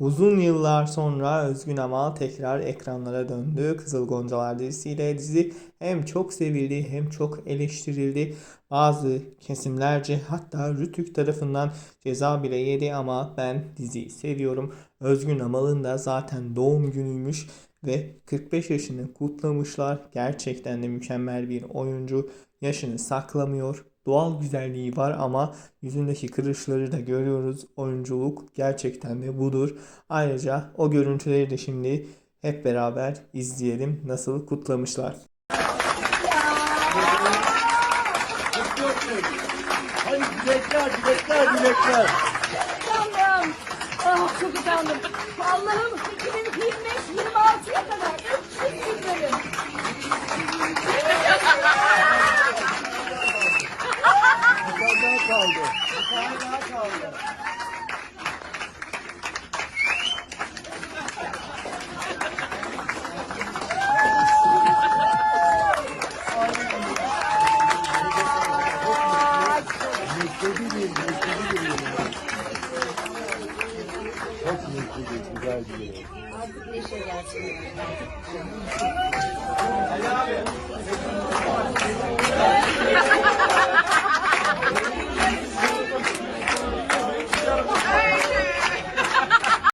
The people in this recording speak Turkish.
Uzun yıllar sonra Özgün Amal tekrar ekranlara döndü. Kızıl Goncalar dizisiyle dizi hem çok sevildi hem çok eleştirildi. Bazı kesimlerce hatta Rütük tarafından ceza bile yedi ama ben diziyi seviyorum. Özgün Amal'ın da zaten doğum günüymüş ve 45 yaşını kutlamışlar. Gerçekten de mükemmel bir oyuncu. Yaşını saklamıyor. Doğal güzelliği var ama yüzündeki kırışları da görüyoruz. Oyunculuk gerçekten de budur. Ayrıca o görüntüleri de şimdi hep beraber izleyelim nasıl kutlamışlar. Hayır dilekler, dilekler, dilekler. Utandım. Ah çok utandım. Allah'ım 2025-26'ya kadar öpüşük günlerim. Bir tane daha kaldı. Bir tane daha kaldı. Mutlu değil, mutlu değil. Çok mutlu değil, güzel bir Artık neşe gelsin.